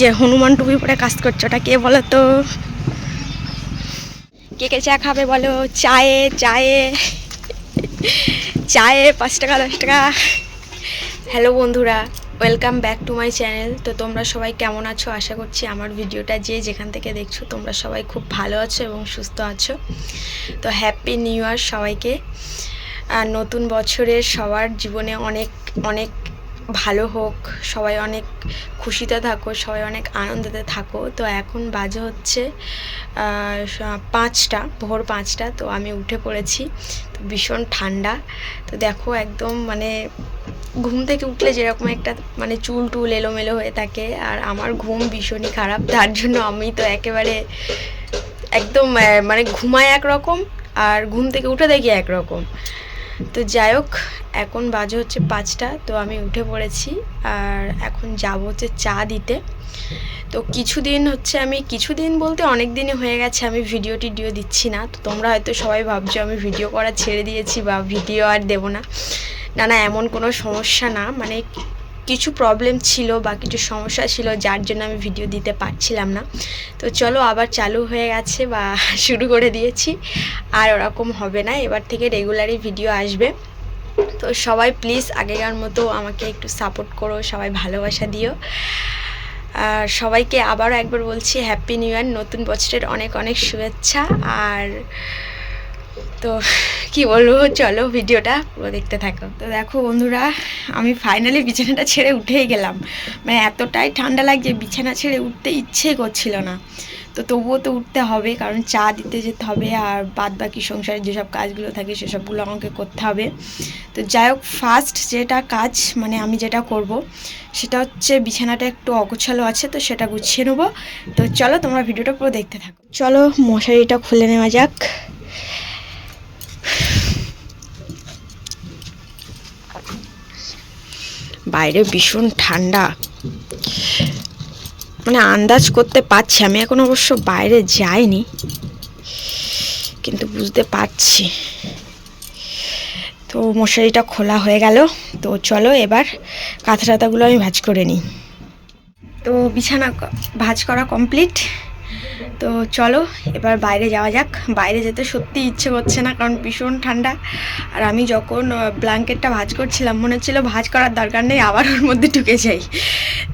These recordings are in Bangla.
যে হনুমান টুপি পরে কাজ করছ, ওটা কে বলো তো কে কে চা খাবে বলো? চায়ে চায়ে চায়ে পাঁচ টাকা, দশ টাকা। হ্যালো বন্ধুরা welcome back to my channel তো তোমরা সবাই কেমন আছো? আশা করছি আমার ভিডিওটা যে যেখান থেকে দেখছ, তোমরা সবাই খুব ভালো আছো এবং সুস্থ আছো। তো হ্যাপি নিউ ইয়ার সবাইকে। আর নতুন বছরের সবার জীবনে অনেক অনেক ভালো হোক, সবাই অনেক খুশিতে থাকো, সবাই অনেক আনন্দতে থাকো। তো এখন বাজে হচ্ছে পাঁচটা, ভোর পাঁচটা, তো আমি উঠে পড়েছি। তো ভীষণ ঠান্ডা। তো দেখো একদম মানে ঘুম থেকে উঠলে যেরকম একটা মানে চুল টুল এলোমেলো হয়ে থাকে, আর আমার ঘুম ভীষণই খারাপ। তার জন্য আমি তো একেবারে একদম মানে ঘুমায় একরকম, আর ঘুম থেকে উঠে দেখি একরকম। তো যাই হোক, এখন বাজে হচ্ছে পাঁচটা, তো আমি উঠে পড়েছি আর এখন যাব হচ্ছে চা দিতে। তো কিছুদিন হচ্ছে আমি, কিছুদিন বলতে অনেক দিনই হয়ে গেছে আমি ভিডিও টিডিও দিচ্ছি না। তো তোমরা হয়তো সবাই ভাবছ আমি ভিডিও করা ছেড়ে দিয়েছি বা ভিডিও আর দেবো না। না না, এমন কোনো সমস্যা না। মানে কিছু প্রবলেম ছিল বা কিছু সমস্যা ছিল, যার জন্য আমি ভিডিও দিতে পারছিলাম না। তো চলো আবার চালু হয়ে গেছে বা শুরু করে দিয়েছি। আর ওরকম হবে না, এবার থেকে রেগুলারই ভিডিও আসবে। তো সবাই প্লিজ আগেকার মতো আমাকে একটু সাপোর্ট করো, সবাই ভালোবাসা দিও। আর সবাইকে আবারও একবার বলছি হ্যাপি নিউ ইয়ার নতুন বছরের অনেক অনেক শুভেচ্ছা। আর তো কি বলব, চলো ভিডিওটা পুরো দেখতে থাকো। তো দেখো বন্ধুরা, আমি ফাইনালি বিছানাটা ছেড়ে উঠেই গেলাম। মানে এতটাই ঠান্ডা লাগছে, বিছানা ছেড়ে উঠতে ইচ্ছে করছিল না। তো তবুও তো উঠতে হবে, কারণ চা দিতে যেতে হবে আর বাদ বাকি সংসারের যেসব কাজগুলো থাকে, সেসবগুলো আমাকে করতে হবে। তো যাই হোক ফার্স্ট যেটা কাজ মানে আমি যেটা করব, সেটা হচ্ছে বিছানাটা একটু অগোছালো আছে, তো সেটা গুছিয়ে নেব। তো চলো তোমরা ভিডিওটা পুরো দেখতে থাকো। চলো মশারিটা খুলে নেওয়া যাক। বাইরে ভীষণ ঠান্ডা। মানে আন্দাজ করতে পারছি, আমি এখন অবশ্য বাইরে যাইনি, কিন্তু বুঝতে পারছি। তো মশারিটা খোলা হয়ে গেল, তো চলো এবার কাঁথা টাথাগুলো আমি ভাজ করে নিই। তো বিছানা ভাজ করা কমপ্লিট তো চলো, এবার বাইরে যাওয়া যাক। বাইরে যেতে সত্যি ইচ্ছে করছে না, কারণ ভীষণ ঠান্ডা। আর আমি যখন ব্ল্যাঙ্কেটটা ভাজ করছিলাম, মনে হচ্ছিল ভাজ করার দরকার নেই, আবার ওর মধ্যে ঢুকে যাই।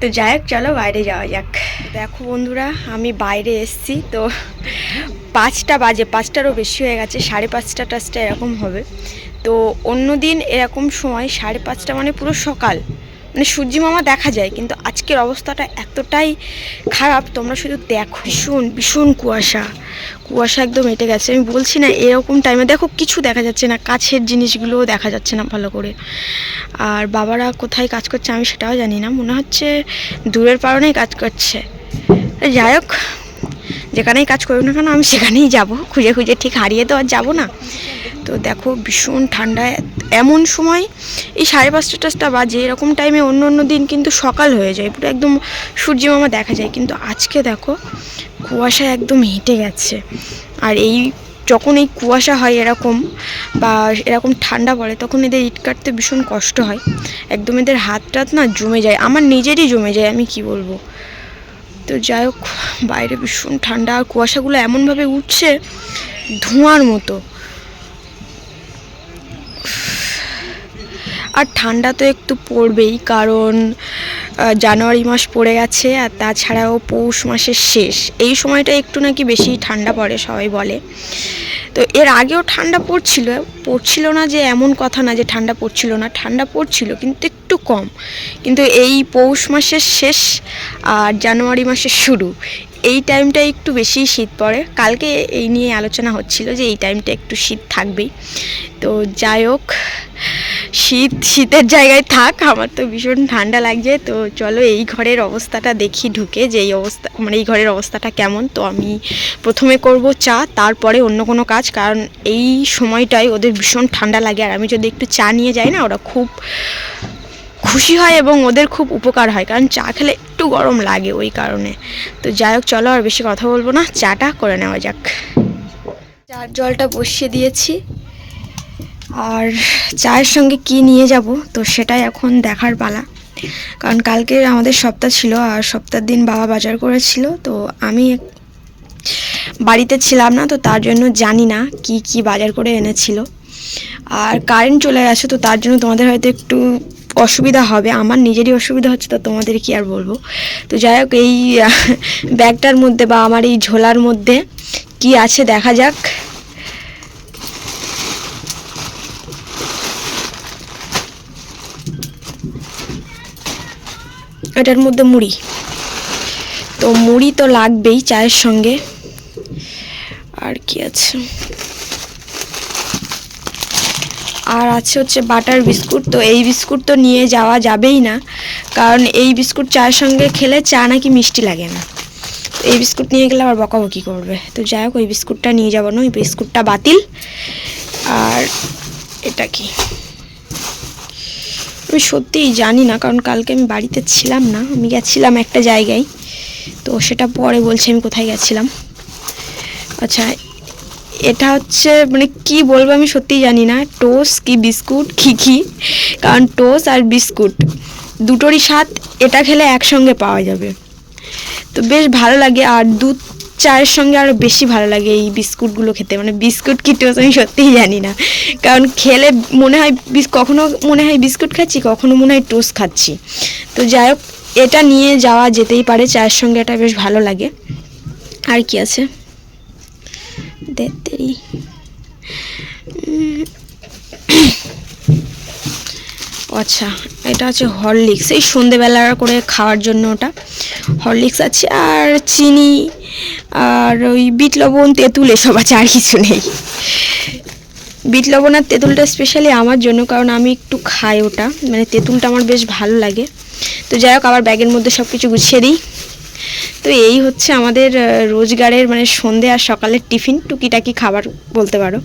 তো যাই হোক, চলো বাইরে যাওয়া যাক। দেখো বন্ধুরা, আমি বাইরে এসছি, তো পাঁচটা বাজে, পাঁচটারও বেশি হয়ে গেছে, সাড়ে পাঁচটা টাচটা এরকম হবে। তো অন্য দিন এরকম সময়, সাড়ে পাঁচটা মানে পুরো সকাল। মানে সূর্যি মামা দেখা যায়, কিন্তু আজকের অবস্থাটা এতটাই খারাপ, তোমরা শুধু দেখো। ভীষণ ভীষণ কুয়াশা। কুয়াশা একদম এটে গেছে। আমি বলছি না, এরকম টাইমে দেখো, কিছু দেখা যাচ্ছে না। কাছের জিনিসগুলোও দেখা যাচ্ছে না ভালো করে। আর বাবারা কোথায় কাজ করছে আমি সেটাও জানি না। মনে হচ্ছে দূরের পারণেই কাজ করছে। যাই হোক, যেখানেই কাজ করুক না কেন, আমি সেখানেই যাব। খুঁজে খুঁজে ঠিক হারিয়ে তো আর যাব না। তো দেখো ভীষণ ঠান্ডা। এমন সময় এই সাড়ে পাঁচটা টাচটা বাজে এরকম টাইমে অন্য অন্য দিন কিন্তু সকাল হয়ে যায়, পুরো একদম সূর্য মামা দেখা যায়। কিন্তু আজকে দেখো কুয়াশা একদম হেঁটে গেছে। আর এই যখন এই কুয়াশা হয় এরকম বা এরকম ঠান্ডা পড়ে, তখন এদের ইট কাটতে ভীষণ কষ্ট হয়। একদম এদের হাত টাত না জমে যায়, আমার নিজেরই জমে যায়, আমি কি বলব? তো যাই হোক, বাইরে ভীষণ ঠান্ডা, আর কুয়াশাগুলো এমনভাবে উঠছে ধোঁয়ার মতো। আর ঠান্ডা তো একটু পড়বেই, কারণ জানুয়ারি মাস পড়ে গেছে আর তাছাড়াও পৌষ মাসের শেষ। এই সময়টা একটু নাকি বেশি ঠান্ডা পড়ে, সবাই বলে। তো এর আগেও ঠান্ডা পড়ছিল পড়ছিল না যে এমন কথা না যে ঠান্ডা পড়ছিল না, ঠান্ডা পড়ছিল কিন্তু একটু কম। কিন্তু এই পৌষ মাসের শেষ আর জানুয়ারি মাসের শুরু এই টাইমটা একটু বেশি শীত পড়ে। কালকে এই নিয়ে আলোচনা হচ্ছিল যে এই টাইমটা একটু শীত থাকবেই। তো যাই হোক, শীত, শীতের জায়গায় থাক, আমার তো ভীষণ ঠান্ডা লাগছে। তো চলো এই ঘরের অবস্থাটা দেখি ঢুকে যে এই অবস্থা মানে এই ঘরের অবস্থাটা কেমন। তো আমি প্রথমে করব চা, তারপরে অন্য কোনো কাজ, কারণ এই সময়টায় ওদের ভীষণ ঠান্ডা লাগে। আর আমি যদি একটু চা নিয়ে যাই না, ওরা খুব খুশি হয় এবং ওদের খুব উপকার হয়, কারণ চা খেলে একটু গরম লাগে ওই কারণে। তো যাই হোক, চলো আর বেশি কথা বলব না, চাটা করে নেওয়া যাক। চার জলটা বসিয়ে দিয়েছি। আর চায়ের সঙ্গে কি নিয়ে যাব? তো সেটাই এখন দেখার পালা। কারণ কালকে আমাদের সপ্তাহ ছিল আর সপ্তাহের দিন বাবা বাজার করেছিল, তো আমি বাড়িতে ছিলাম না, তো তার জন্য জানি না কি কি বাজার করে এনেছিল। আর কারেন্ট চলে গেছে, তো তার জন্য তোমাদের হয়তো একটু অসুবিধা হবে, আমার নিজেরই অসুবিধা হচ্ছে তো তোমাদের কি আর বলব? তো যাই হোক, এই ব্যাগটার মধ্যে বা আমার এই ঝোলার মধ্যে কি আছে দেখা যাক। এটার মধ্যে মুড়ি। তো মুড়ি তো লাগবেই চায়ের সঙ্গে। আর কি আছে? আর আছে হচ্ছে বাটার বিস্কুট। তো এই বিস্কুট তো নিয়ে যাওয়া যাবেই না। কারণ এই বিস্কুট চায়ের সঙ্গে খেলে চা নাকি মিষ্টি লাগে না। এই বিস্কুট নিয়ে গেলে আবার বকাবকি করবে। তো যাই হোক, ওই বিস্কুটটা নিয়ে যাব না, ওই বিস্কুটটা বাতিল। আর এটা কি? আমি সত্যিই জানি না, কারণ কালকে আমি বাড়িতে ছিলাম না। আমি গেছিলাম একটা জায়গায়। তো সেটা পরে বলছি আমি কোথায় গেছিলাম। আচ্ছা এটা হচ্ছে মানে কি বলব আমি সত্যিই জানি না। টোস্ট কি বিস্কুট? কি কি? কারণ টোস্ট আর বিস্কুট দুটোরই স্বাদ এটা খেলে একসঙ্গে পাওয়া যাবে। তো বেশ ভালো লাগে আর দুধ চায়ের সঙ্গে আরও বেশি ভালো লাগে এই বিস্কুটগুলো খেতে। মানে বিস্কুট কি টোস্ট আমি সত্যিই জানি না। কারণ খেলে মনে হয় কখনো মনে হয় বিস্কুট খাচ্ছি, কখনো মনে হয় টোস্ট খাচ্ছি। তো যাই হোক, এটা নিয়ে যাওয়া যেতেই পারে, চায়ের সঙ্গে এটা বেশ ভালো লাগে। আর কি আছে? দেরি আচ্ছা এটা আছে হরলিক্স। এই সন্ধেবেলা করে খাওয়ার জন্য ওটা। হরলিক্স আছে আর চিনি আর ওই বিট লবণ, তেঁতুল এসব আছে, আর কিছু নেই। বিট লবণ আর তেঁতুলটা স্পেশালি আমার জন্য, কারণ আমি একটু খাই ওটা। মানে তেঁতুলটা আমার বেশ ভালো লাগে। তো যাই হোক, আবার ব্যাগের মধ্যে সব কিছু গুছিয়ে দিই। তো এই হচ্ছে আমাদের রোজগারের মানে সন্ধে আর সকালের টিফিন টুকিটাকি খাবার বলতে পারো।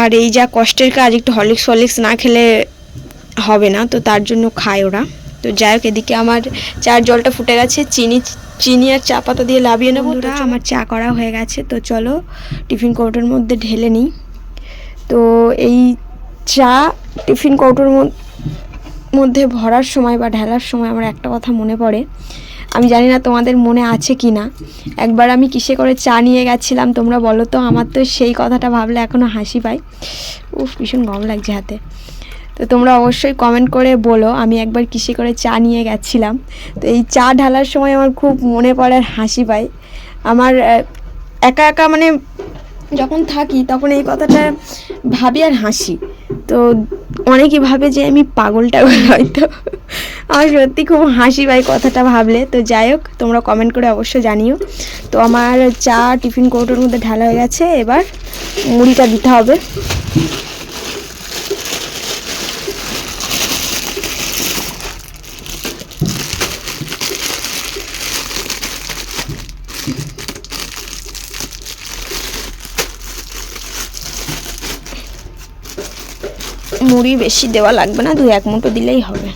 আর এই যা কষ্টের কাজ একটু হরলিক্স হরলিক্স না খেলে হবে না তো তার জন্য খায় ওরা। তো যাই হোক এদিকে আমার চার জলটা ফুটে গেছে চিনি চিনি আর চা পাতা দিয়ে লাভিয়ে নেব। তো আমার চা করা হয়ে গেছে তো চলো টিফিন কৌটোর মধ্যে ঢেলে নিই। তো এই চা টিফিন কৌটোর মধ্যে ভরার সময় বা ঢালার সময় আমার একটা কথা মনে পড়ে। আমি জানি না তোমাদের মনে আছে কি না একবার আমি কিসে করে চা নিয়ে গেছিলাম, তোমরা বলো তো, আমার তো সেই কথাটা ভাবলে এখনও হাসি পায় উফ, ভীষণ গম লাগছে হাতে। তো তোমরা অবশ্যই কমেন্ট করে বলো, আমি একবার কিসে করে চা নিয়ে গেছিলাম। তো এই চা ঢালার সময় আমার খুব মনে পড়ে আর হাসি পায় আমার একা একা মানে যখন থাকি তখন এই কথাটা ভাবি আর হাসি। তো অনেকে ভাবে যে আমি পাগল টাগল হয়তো। আমার সত্যি খুব হাসি ভাই কথাটা ভাবলে। তো যাই হোক, তোমরা কমেন্ট করে অবশ্য জানিও। তো আমার চা টিফিন কৌটোর মধ্যে ঢালা হয়ে গেছে। এবার মুড়িটা দিতে হবে। মুড়ি বেশি দেওয়া লাগবে না দু এক মুঠো দিলেই হবে।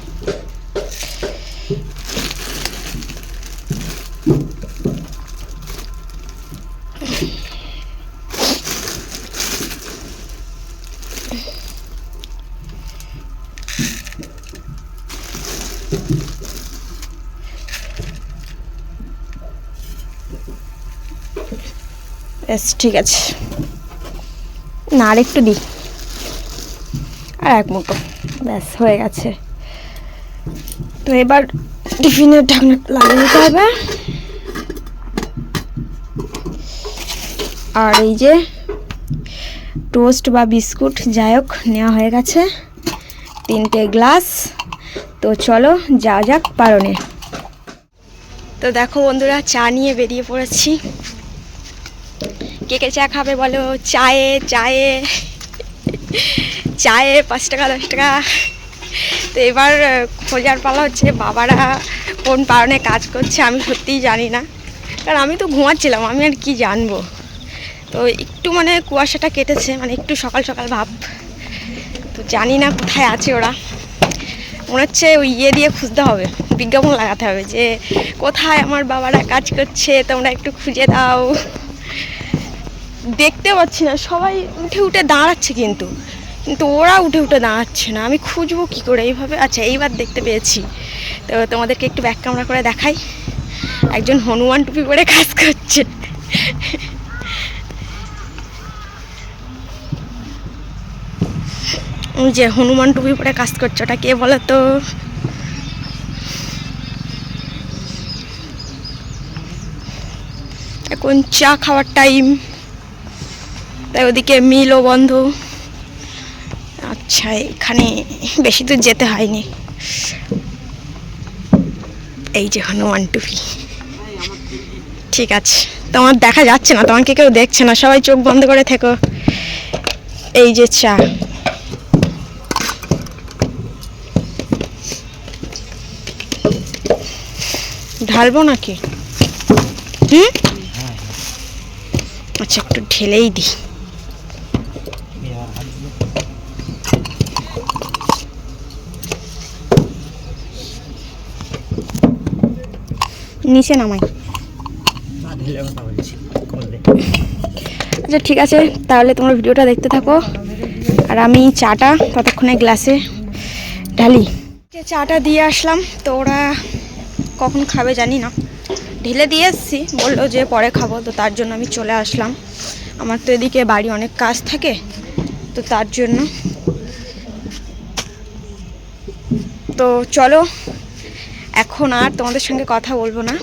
ঠিক আছে। না আর একটু দিই আর এক মুঠো। ব্যাস, হয়ে গেছে। তো এবার টিফিনের ঢাকনা লাগিয়ে নিতে হবে। আর এই যে টোস্ট বা বিস্কুট, যাই হোক, নেওয়া হয়ে গেছে। তিনটে গ্লাস। তো চলো যা যাক পারনে। তো দেখো বন্ধুরা, চা নিয়ে বেরিয়ে পড়েছি। কে কে চা খাবে বলো? চায়ে চায়ে। চায়ে পাঁচ টাকা, দশ টাকা। তো এবার খোঁজার পালা হচ্ছে, বাবারা কোন কারণে কাজ করছে আমি সত্যিই জানি না। কারণ আমি তো ঘুমাচ্ছিলাম, আমি আর কি জানব? তো একটু মানে কুয়াশাটা কেটেছে মানে একটু সকাল সকাল ভাব। তো জানি না কোথায় আছে ওরা। মনে হচ্ছে ওই ইয়ে দিয়ে খুঁজতে হবে, বিজ্ঞাপন লাগাতে হবে যে, কোথায় আমার বাবারা কাজ করছে, তোমরা একটু খুঁজে দাও। দেখতে পাচ্ছি না, সবাই উঠে উঠে দাঁড়াচ্ছে কিন্তু। কিন্তু ওরা উঠে উঠে দাঁড়াচ্ছে না, আমি খুঁজবো কি করে এইভাবে? আচ্ছা এইবার দেখতে পেয়েছি। তো তোমাদেরকে একটু ব্যাক ক্যামেরা করে দেখাই। একজন হনুমান টুপি পরে কাজ করছে। যে হনুমান টুপি পরে কাজ করছে, ওটা কে বলো তো এখন চা খাওয়ার টাইম তাই ওদিকে মিলও বন্ধ। আচ্ছা এখানে বেশি দূর যেতে হয়নি। এই যে হনুমান টুপি। ঠিক আছে। তোমার দেখা যাচ্ছে না, তোমাকে কেউ দেখছে না, সবাই চোখ বন্ধ করে থেকো। এই যে চা। ঢালবো নাকি? হুম? আচ্ছা একটু ঢেলেই দিই। নিচে নামাই। আচ্ছা ঠিক আছে, তাহলে তোমরা ভিডিওটা দেখতে থাকো। আর আমি চাটা ততক্ষণে গ্লাসে ঢালি। চাটা দিয়ে আসলাম, তো ওরা কখন খাবে জানি না। ঢেলে দিয়ে এসছি, বলল যে পরে খাব, তো তার জন্য আমি চলে আসলাম। আমার তো এদিকে বাড়ি অনেক কাজ থাকে, তো তার জন্য। তো চলো এখন আর তোমাদের সঙ্গে কথা বলব না।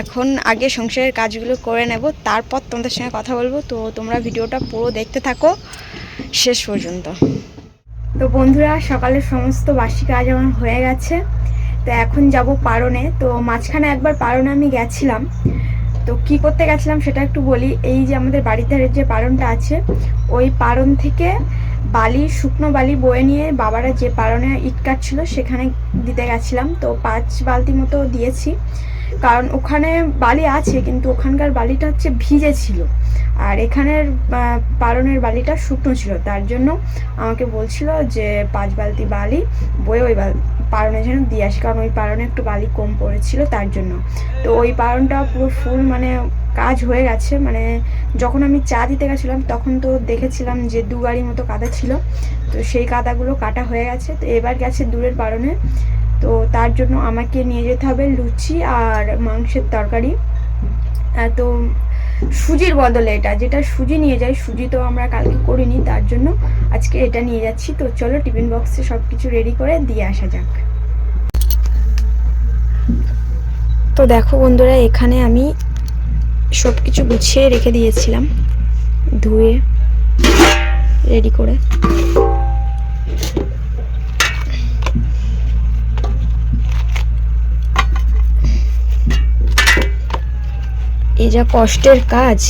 এখন আগে সংসারের কাজগুলো করে নেব, তারপর তোমাদের সঙ্গে কথা বলব। তো তোমরা ভিডিওটা পুরো দেখতে থাকো শেষ পর্যন্ত। তো বন্ধুরা সকালের সমস্ত বাসি কাজ আমার হয়ে গেছে। তো এখন যাব পারনে। তো মাঝখানে একবার পারনে আমি গেছিলাম। তো কি করতে গেছিলাম সেটা একটু বলি। এই যে আমাদের বাড়ির ধারের যে পারনটা আছে, ওই পারন থেকে বালি শুকনো বালি বয়ে নিয়ে বাবারা যে পালনে ইট কাটছিল, সেখানে দিতে গেছিলাম। তো পাঁচ বালতি মতো দিয়েছি। কারণ ওখানে বালি আছে, কিন্তু ওখানকার বালিটা হচ্ছে ভিজে ছিল। আর এখানের পালনের বালিটা শুকনো ছিল। তার জন্য আমাকে বলছিল যে, পাঁচ বালতি বালি বয়ে ওই বাল পারনে যেন দিয়ে আসি, কারণ ওই পারনে একটু বালি কম পড়েছিল তার জন্য। তো ওই পারনটা পুরো ফুল মানে কাজ হয়ে গেছে মানে যখন আমি চা দিতে গেছিলাম তখন তো দেখেছিলাম যে দু গাড়ি মতো কাদা ছিল। তো সেই কাদাগুলো কাটা হয়ে গেছে, তো এবার গেছে দূরের পারনে তো তার জন্য আমাকে নিয়ে যেতে হবে লুচি আর মাংসের তরকারি। তো সুজির বদলে এটা, যেটা সুজি নিয়ে যাই সুজি তো আমরা কালকে করিনি, তার জন্য আজকে এটা নিয়ে যাচ্ছি। তো চলো টিফিন বক্সে সব কিছু রেডি করে দিয়ে আসা যাক। তো দেখো বন্ধুরা, এখানে আমি সব কিছু গুছিয়ে রেখে দিয়েছিলাম, ধুয়ে রেডি করে। এই যা কষ্টের কাজ,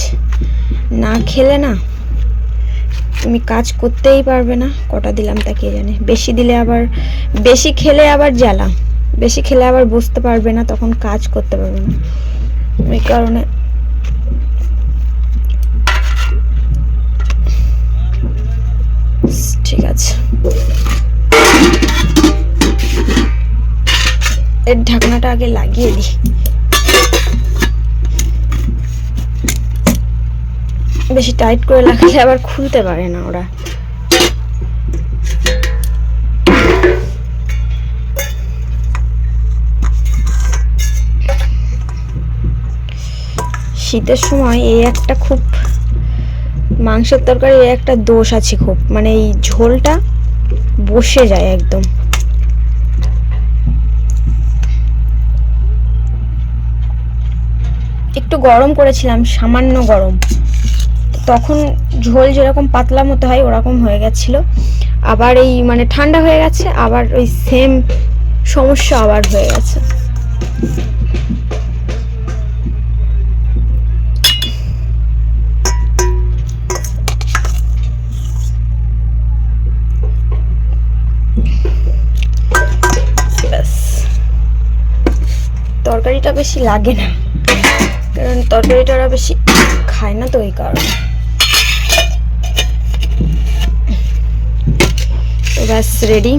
না খেলে না, তুমি কাজ করতেই পারবে না। কটা দিলাম তা কে জানে? বেশি দিলে আবার, বেশি খেলে আবার জ্বালা। বেশি খেলে আবার বুঝতে পারবে না, তখন কাজ করতে পারবে না। ওই কারণে ঠিক আছে। এর ঢাকনাটা আগে লাগিয়ে দিই। বেশি টাইট করে লাগালে আবার খুলতে পারে না ওরা। শীতের সময় এই একটা খুব, মাংসের তরকারি এই একটা দোষ আছে খুব। মানে এই ঝোলটা বসে যায় একদম। একটু গরম করেছিলাম, সামান্য গরম। তখন ঝোল যেরকম পাতলা মতো হয়, ওরকম হয়ে গেছিল। আবার এই মানে ঠান্ডা হয়ে গেছে, আবার ওই সেম সমস্যা আবার হয়ে গেছে। তরকারিটা বেশি লাগে না, কারণ তরকারিটা ওরা বেশি খায় না তো ওই কারণে। ব্যাস রেডি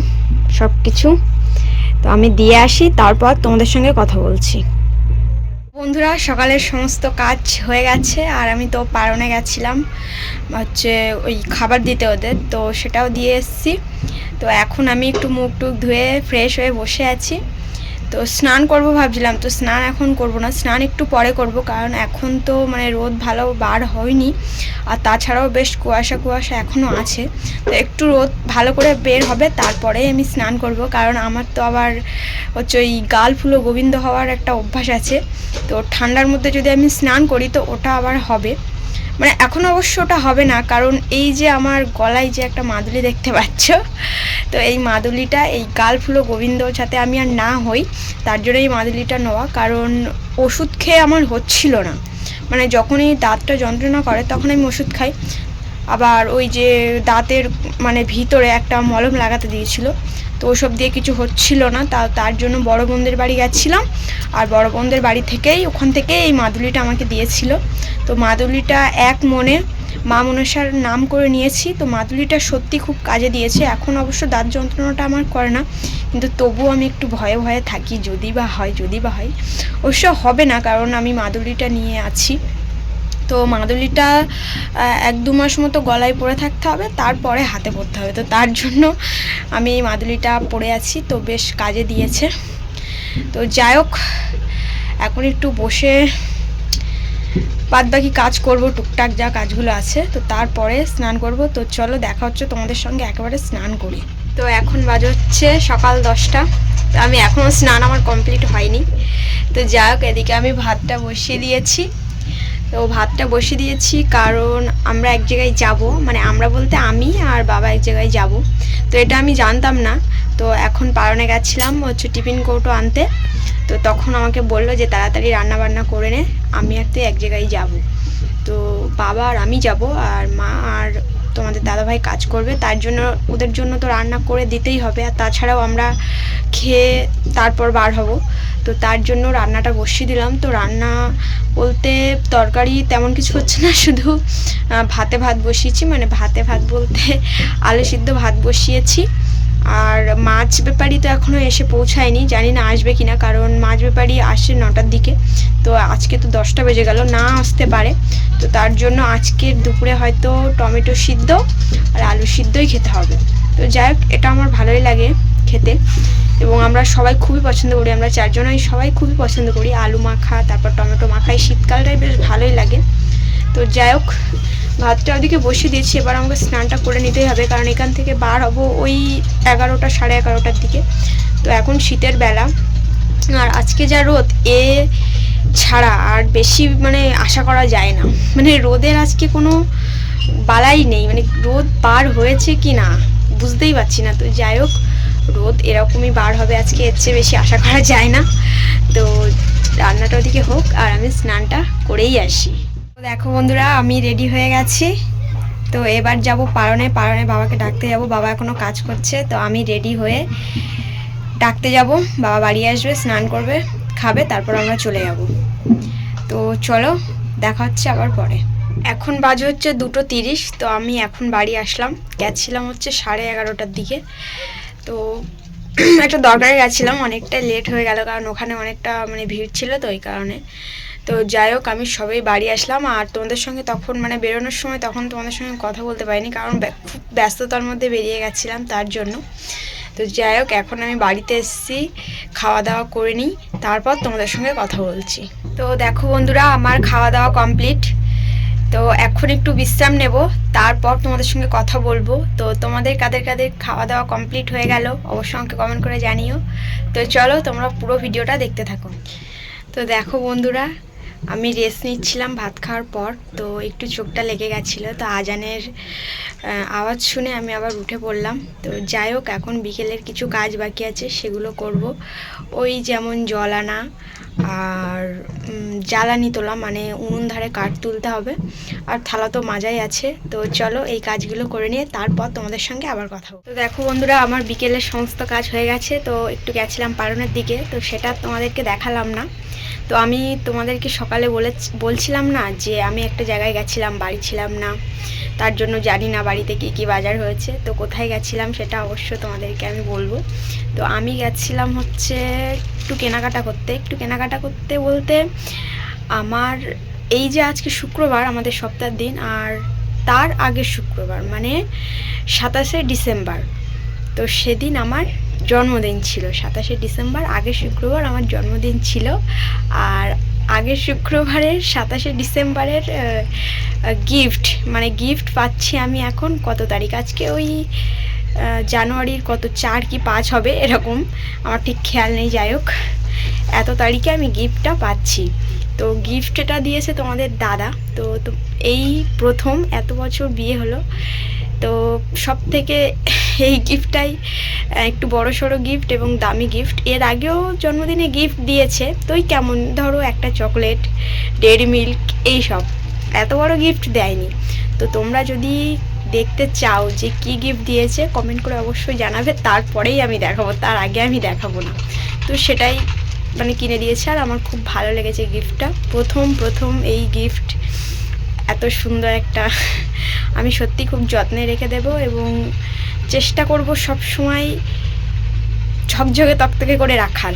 সব কিছু তো আমি দিয়ে আসি, তারপর তোমাদের সঙ্গে কথা বলছি। বন্ধুরা, সকালের সমস্ত কাজ হয়ে গেছে, আর আমি তো পারণে গেছিলাম, হচ্ছে ওই খাবার দিতে ওদের, তো সেটাও দিয়ে এসেছি। তো এখন আমি একটু মুখ টুক ধুয়ে ফ্রেশ হয়ে বসে আছি। তো স্নান করব ভাবছিলাম, তো স্নান এখন করব না, স্নান একটু পরে করব, কারণ এখন তো মানে রোদ ভালো বার হয়নি, আর তাছাড়াও বেশ কুয়াশা কুয়াশা এখনও আছে, তো একটু রোদ ভালো করে বের হবে, তারপরে আমি স্নান করব, কারণ আমার তো আবার হচ্ছে ওই গাল ফুলো গোবিন্দ হওয়ার একটা অভ্যাস আছে, তো ঠান্ডার মধ্যে যদি আমি স্নান করি তো ওটা আবার হবে মানে এখন অবশ্য ওটা হবে না, কারণ এই যে আমার গলায় যে একটা মাদুলি দেখতে পাচ্ছ, তো এই মাদুলিটা, এই গাল ফুলো গোবিন্দ যাতে আমি আর না হই, তার জন্য এই মাদুলিটা নেওয়া, কারণ ওষুধ খেয়ে আমার হচ্ছিল না। মানে যখনই দাঁতটা যন্ত্রণা করে, তখন আমি ওষুধ খাই। আবার ওই যে দাঁতের মানে ভিতরে একটা মলম লাগাতে দিয়েছিল তো ওসব দিয়ে কিছু হচ্ছিল না। তা, তার জন্য বড় বোনদের বাড়ি গেছিলাম। আর বড় বোনদের বাড়ি থেকেই, ওখান থেকে এই মাদুলিটা আমাকে দিয়েছিল। তো মাদুলিটা এক মনে, মা মনসার নাম করে নিয়েছি। তো মাদুলিটা সত্যি খুব কাজে দিয়েছে। এখন অবশ্য দাঁত যন্ত্রণাটা আমার করে না। কিন্তু তবুও আমি একটু ভয়ে ভয়ে থাকি, যদি বা হয়, যদি বা হয়। অবশ্য হবে না, কারণ আমি মাদুলিটা নিয়ে আছি। তো মাদুলিটা এক দু মাস মতো গলায় পরে থাকতে হবে, তারপরে হাতে পরতে হবে। তো তার জন্য আমি এই মাদুলিটা পরে আছি, তো বেশ কাজে দিয়েছে। তো যাই হোক, এখন একটু বসে বাদ বাকি কাজ করব, টুকটাক যা কাজগুলো আছে। তো তারপরে স্নান করব। তো চলো, দেখা হচ্ছে তোমাদের সঙ্গে একেবারে স্নান করি। তো এখন বাজে হচ্ছে সকাল দশটা। আমি এখনও স্নান আমার কমপ্লিট হয়নি। তো যাই হোক, এদিকে আমি ভাতটা বসিয়ে দিয়েছি। তো ভাতটা বসে দিয়েছি, কারণ আমরা এক জায়গায় যাব মানে আমরা বলতে আমি আর বাবা এক জায়গায় যাব। তো এটা আমি জানতাম না, তো এখন পারনে গেছিলাম হচ্ছে টিফিন কৌটো আনতে। তো তখন আমাকে বলল যে তাড়াতাড়ি রান্না বান্না করে নে, আমি আর তুই এক জায়গায় যাব। তো বাবা আর আমি যাব, আর মা আর তোমাদের দাদাভাই কাজ করবে, তার জন্য ওদের জন্য তো রান্না করে দিতেই হবে। আর তাছাড়াও আমরা খেয়ে তারপর বার হব। তো তার জন্য রান্নাটা বসিয়ে দিলাম। তো রান্না বলতে তরকারি তেমন কিছু হচ্ছে না, শুধু ভাতে ভাত বসিয়েছি। মানে ভাতে ভাত বলতে আলু সিদ্ধ ভাত বসিয়েছি। আর মাছ ব্যাপারী তো এখনও এসে পৌঁছায়নি, জানি না আসবে কিনা, কারণ মাছ ব্যাপারী আসে নটার দিকে। তো আজকে তো দশটা বেজে গেল, না আসতে পারে। তো তার জন্য আজকের দুপুরে হয়তো টমেটো সিদ্ধ আর আলু সিদ্ধই খেতে হবে। তো যাই হোক, এটা আমার ভালোই লাগে খেতে। এবং আমরা সবাই খুবই পছন্দ করি, আমরা চারজনই সবাই খুবই পছন্দ করি। আলু মাখা, তারপর টমেটো মাখা, এই শীতকালটাই বেশ ভালোই লাগে। তো যাই হোক ভাতটা ওদিকে বসিয়ে দিয়েছি, এবার আমাকে স্নানটা করে নিতেই হবে, কারণ এখান থেকে বার হব ওই এগারোটা, সাড়ে এগারোটার দিকে। তো এখন শীতের বেলা। আর আজকে যা রোদ, এ ছাড়া আর বেশি মানে আশা করা যায় না। মানে রোদের আজকে কোনো বালাই নেই মানে রোদ বার হয়েছে কি না, বুঝতেই পারছি না। তো যাই হোক, রোদ এরকমই বার হবে আজকে, এর চেয়ে বেশি আশা করা যায় না। তো রান্নাটা ওদিকে হোক, আর আমি স্নানটা করেই আসি। দেখো বন্ধুরা, আমি রেডি হয়ে গেছি। তো এবার যাব পারনে পারনে বাবাকে ডাকতে যাব। বাবা এখনও কাজ করছে, তো আমি রেডি হয়ে ডাকতে যাব। বাবা বাড়ি আসবে, স্নান করবে, খাবে, তারপর আমরা চলে যাব। তো চলো, দেখা হচ্ছে আবার পরে। এখন বাজে হচ্ছে দুটো তিরিশ, তো আমি এখন বাড়ি আসলাম। গেছিলাম হচ্ছে সাড়ে এগারোটার দিকে। তো একটা দরকারে গেছিলাম অনেকটা লেট হয়ে গেল, কারণ ওখানে অনেকটা মানে ভিড় ছিল তো ওই কারণে। তো যাই হোক, আমি সবাই বাড়ি আসলাম আর তোমাদের সঙ্গে তখন মানে বেরোনোর সময় তখন তোমাদের সঙ্গে কথা বলতে পারিনি কারণ খুব ব্যস্ততার মধ্যে বেরিয়ে গেছিলাম তার জন্য। তো যাই হোক, এখন আমি বাড়িতে এসেছি, খাওয়া দাওয়া করে নিই, তারপর তোমাদের সঙ্গে কথা বলছি। তো দেখো বন্ধুরা, আমার খাওয়া দাওয়া কমপ্লিট। তো এখন একটু বিশ্রাম নেব, তারপর তোমাদের সঙ্গে কথা বলব। তো তোমাদের কাদের কাদের খাওয়া দাওয়া কমপ্লিট হয়ে গেল, অবশ্যই আমাকে কমেন্ট করে জানিও। তো চলো তোমরা পুরো ভিডিওটা দেখতে থাকো। তো দেখো বন্ধুরা আমি রেস্ট নিচ্ছিলাম, ভাত খাওয়ার পর। তো একটু চোখটা লেগে গেছিল, তো আজানের আওয়াজ শুনে আমি আবার উঠে পড়লাম। তো যাই হোক, এখন বিকেলের কিছু কাজ বাকি আছে, সেগুলো করব। ওই যেমন জল আনা আর জ্বালানি তোলা মানে উনুন ধারে কাঠ তুলতে হবে। আর থালা তো মাজাই আছে। তো চলো এই কাজগুলো করে নিয়ে তারপর তোমাদের সঙ্গে আবার কথা তো দেখো বন্ধুরা, আমার বিকেলের সমস্ত কাজ হয়ে গেছে। তো একটু গেছিলাম পারনের দিকে। তো সেটা তোমাদেরকে দেখালাম না। তো আমি তোমাদেরকে সকালে বলে, বলছিলাম না যে আমি একটা জায়গায় গেছিলাম, বাড়ি ছিলাম না। তার জন্য জানি না বাড়িতে কী কী বাজার হয়েছে। তো কোথায় গেছিলাম সেটা অবশ্য তোমাদেরকে আমি বলব। তো আমি গেছিলাম হচ্ছে একটু কেনাকাটা করতে, একটু কেনাকাটা করতে বলতে আমার এই যে আজকে শুক্রবার আমাদের সপ্তাহের দিন আর তার আগের শুক্রবার মানে সাতাশে ডিসেম্বর। তো সেদিন আমার জন্মদিন ছিল, সাতাশে ডিসেম্বর, আগের শুক্রবার আমার জন্মদিন ছিল। আর আগের শুক্রবারের সাতাশে ডিসেম্বরের গিফট মানে গিফট পাচ্ছি আমি এখন কত তারিখ? আজকে ওই জানুয়ারির কত চার কি পাঁচ হবে এরকম। আমার ঠিক খেয়াল নেই, যাই হোক। এত তারিখে আমি গিফটটা পাচ্ছি। তো গিফটটা দিয়েছে তোমাদের দাদা। তো এই প্রথম এত বছর বিয়ে হলো। তো সব থেকে এই গিফটটাই একটু বড় সড়ো গিফট এবং দামি গিফট এর আগেও জন্মদিনে গিফট দিয়েছে। তো ওই কেমন, ধরো একটা চকলেট ডেয়ারি মিল্ক এইসব। এত বড় গিফট দেয়নি। তো তোমরা যদি দেখতে চাও যে কি গিফট দিয়েছে কমেন্ট করে অবশ্যই জানাবে। তারপরেই আমি দেখাবো, তার আগে আমি দেখাবো না। তো সেটাই মানে কিনে দিয়েছে আর আমার খুব ভালো লেগেছে গিফটটা প্রথম প্রথম এই গিফট এত সুন্দর একটা, আমি সত্যি খুব যত্নে রেখে দেব এবং চেষ্টা করব সব সময় ঝকঝকে তকতকে করে রাখার।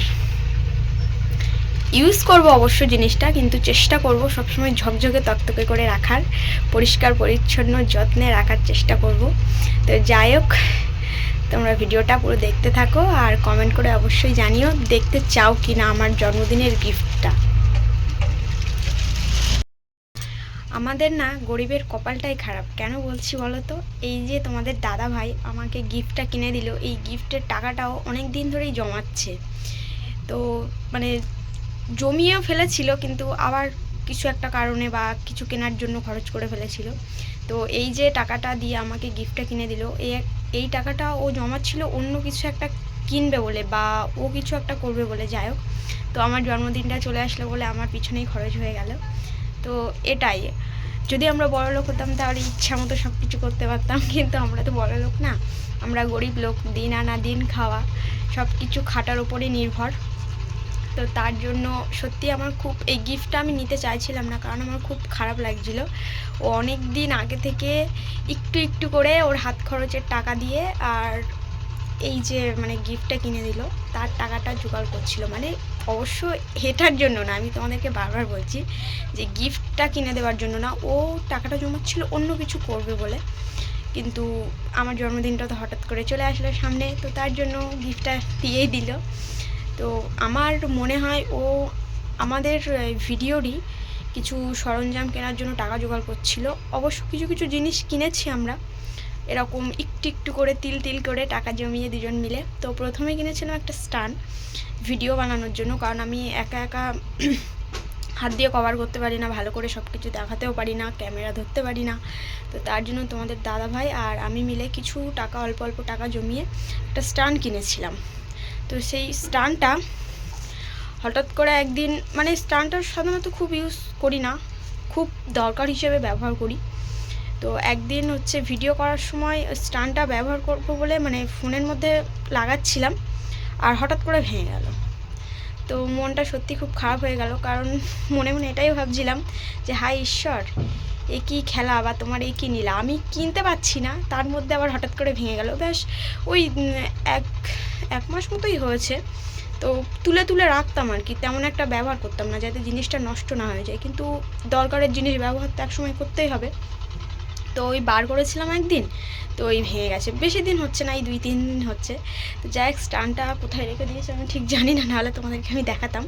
ইউজ করব অবশ্য জিনিসটা, কিন্তু চেষ্টা করব সবসময় ঝকঝকে তকতকে করে রাখার, পরিষ্কার, পরিচ্ছন্ন, যত্নে রাখার চেষ্টা করব। তো যাই হোক, তোমরা ভিডিওটা পুরো দেখতে থাকো আর কমেন্ট করে অবশ্যই জানিও, দেখতে চাও কি না আমার জন্মদিনের গিফটটা আমাদের না গরিবের কপালটাই খারাপ, কেন বলছি বলো তো এই যে তোমাদের দাদা ভাই আমাকে গিফটটা কিনে দিল, এই গিফটের টাকাটাও অনেক দিন ধরেই জমাচ্ছে। তো মানে জমিয়েও ফেলেছিল, কিন্তু আবার কিছু একটা কারণে বা কিছু কেনার জন্য খরচ করে ফেলেছিল। তো এই যে টাকাটা দিয়ে আমাকে গিফটটা কিনে দিল এই টাকাটা ও জমাচ্ছিল অন্য কিছু একটা কিনবে বলে বা ও কিছু একটা করবে বলে, যাই হোক। তো আমার জন্মদিনটা চলে আসলো বলে আমার পিছনেই খরচ হয়ে গেল। তো এটাই। যদি আমরা বড় লোক হতাম তাহলে ইচ্ছা মতো সব কিছু করতে পারতাম, কিন্তু আমরা তো বড় লোক না। আমরা গরিব লোক, দিন আনা, দিন খাওয়া সব কিছু খাটার উপরে নির্ভর। তো তার জন্য সত্যি আমার খুব এই গিফটটা আমি নিতে চাইছিলাম না, কারণ আমার খুব খারাপ লাগছিল। ও অনেক দিন আগে থেকে একটু একটু করে ওর হাত খরচের টাকা দিয়ে আর এই যে মানে গিফটটা কিনে দিল, তার টাকাটা জোগাড় করছিল। মানে অবশ্য এটার জন্য না, আমি তোমাদেরকে বারবার বলছি যে গিফটটা কিনে দেওয়ার জন্য না, ও টাকাটা জমাচ্ছিল অন্য কিছু করবে বলে। কিন্তু আমার জন্মদিনটা তো হঠাৎ করে চলে আসলো সামনে, তো তার জন্য গিফটটা দিয়েই দিল। তো আমার মনে হয় ও আমাদের ভিডিওরই কিছু সরঞ্জাম কেনার জন্য টাকা জোগাড় করছিল। অবশ্য কিছু কিছু জিনিস কিনেছি আমরা। এরকম একটু একটু করে তিল তিল করে টাকা জমিয়ে দুজন মিলে। তো প্রথমে কিনেছিলাম একটা স্টান ভিডিও বানানোর জন্য, কারণ আমি একা একা হাত দিয়ে কভার করতে পারি না, ভালো করে সব কিছু দেখাতেও পারি না, ক্যামেরা ধরতে পারি না। তো তার জন্য তোমাদের দাদা ভাই আর আমি মিলে কিছু টাকা, অল্প অল্প টাকা জমিয়ে একটা স্টান কিনেছিলাম। তো সেই স্টানটা হঠাৎ করে একদিন মানে স্টানটা সাধারণত খুব ইউজ করি না, খুব দরকার হিসেবে ব্যবহার করি। তো একদিন হচ্ছে ভিডিও করার সময় স্টানটা ব্যবহার করব বলে মানে ফোনের মধ্যে লাগাচ্ছিলাম আর হঠাৎ করে ভেঙে গেল। তো মনটা সত্যি খুব খারাপ হয়ে গেল, কারণ মনে মনে এটাই ভাবছিলাম যে হাই ঈশ্বর এ কী খেলা বা তোমার এই কী নিলা? আমি কিনতে পারছি না। তার মধ্যে আবার হঠাৎ করে ভেঙে গেল। ব্যাস, ওই এক এক মাস মতোই হয়েছে। তো তুলে তুলে রাখতাম আর কি। তেমন একটা ব্যবহার করতাম না, যাতে জিনিসটা নষ্ট না হয়ে যায়। কিন্তু দরকারের জিনিস ব্যবহার তো একসময় করতেই হবে। তো ওই বার করেছিলাম একদিন, তো ওই ভেঙে গেছে। বেশি দিন হচ্ছে না, এই দুই, তিন দিন হচ্ছে। তো যাই স্টানটা কোথায় রেখে দিয়েছে আমি ঠিক জানি না। নাহলে তোমাদেরকে আমি দেখাতাম।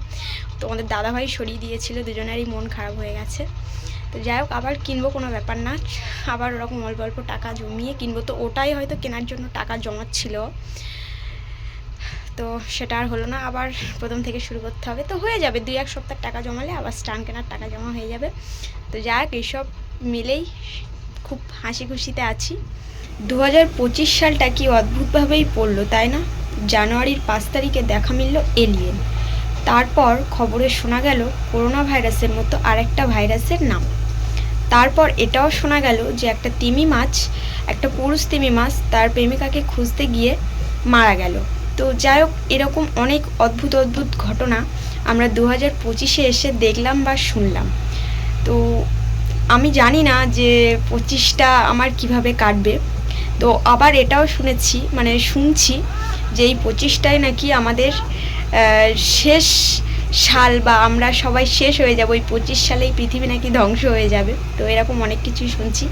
তোমাদের দাদাভাই সরিয়ে দিয়েছিল, দুজনেরই মন খারাপ হয়ে গেছে। তো যাই হোক, আবার কিনবো কোনো ব্যাপার না। আবার ওরকম অল্প অল্প টাকা জমিয়ে কিনবো। তো ওটাই হয়তো কেনার জন্য টাকা জমাচ্ছিল। তো সেটা আর হলো না। আবার প্রথম থেকে শুরু করতে হবে। তো হয়ে যাবে। দুই এক সপ্তাহ টাকা জমালে আবার স্টান কেনার টাকা জমা হয়ে যাবে। তো যাই হোক এইসব মিলেই খুব হাসি খুশিতে আছি। দু হাজার পঁচিশ সালটা কি অদ্ভুতভাবেই পড়ল, তাই না? জানুয়ারির পাঁচ তারিখে দেখা মিলল এলিয়েন তারপর খবরে শোনা গেল করোনা ভাইরাসের মতো আরেকটা ভাইরাসের নাম। তারপর এটাও শোনা গেল যে একটা তিমি মাছ, একটা পুরুষ তিমি মাছ তার প্রেমিকাকে খুঁজতে গিয়ে মারা গেল। তো যাই হোক, এরকম অনেক অদ্ভুত অদ্ভুত ঘটনা আমরা দু হাজার পঁচিশে এসে দেখলাম বা শুনলাম। তো আমি জানি না যে পঁচিশটা আমার কীভাবে কাটবে। তো আবার এটাও শুনেছি মানে শুনছি যে এই পঁচিশটায় নাকি আমাদের শেষ সাল বা আমরা সবাই শেষ হয়ে যাব, ওই পঁচিশ সালেই পৃথিবী নাকি ধ্বংস হয়ে যাবে। তো এরকম অনেক কিছুই শুনছি।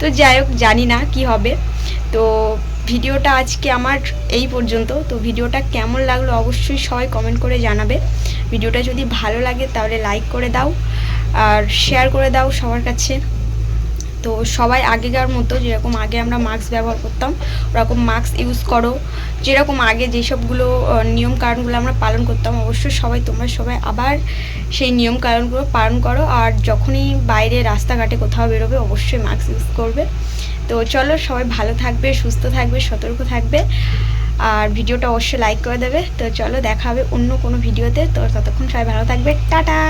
তো যাই হোক, জানি না কি হবে। তো ভিডিওটা আজকে আমার এই পর্যন্ত। তো ভিডিওটা কেমন লাগল অবশ্যই সবাই কমেন্ট করে জানাবে। ভিডিওটা যদি ভালো লাগে তাহলে লাইক করে দাও আর শেয়ার করে দাও সবার কাছে। তো সবাই আগেকার মতো, যেরকম আগে আমরা মাস্ক ব্যবহার করতাম, ওরকম মাস্ক ইউজ করো। যেরকম আগে যেসবগুলো কারণগুলো আমরা পালন করতাম, অবশ্যই সবাই, তোমরা সবাই আবার সেই নিয়ম কারণগুলো পালন করো। আর যখনই বাইরে রাস্তাঘাটে কোথাও বেরোবে, অবশ্যই মাস্ক ইউজ করবে। তো চলো, সবাই ভালো থাকবে, সুস্থ থাকবে, সতর্ক থাকবে। আর ভিডিওটা অবশ্যই লাইক করে দেবে। তো চলো, দেখা হবে অন্য কোনো ভিডিওতে। তো ততক্ষণ সবাই ভালো থাকবে। টাটা!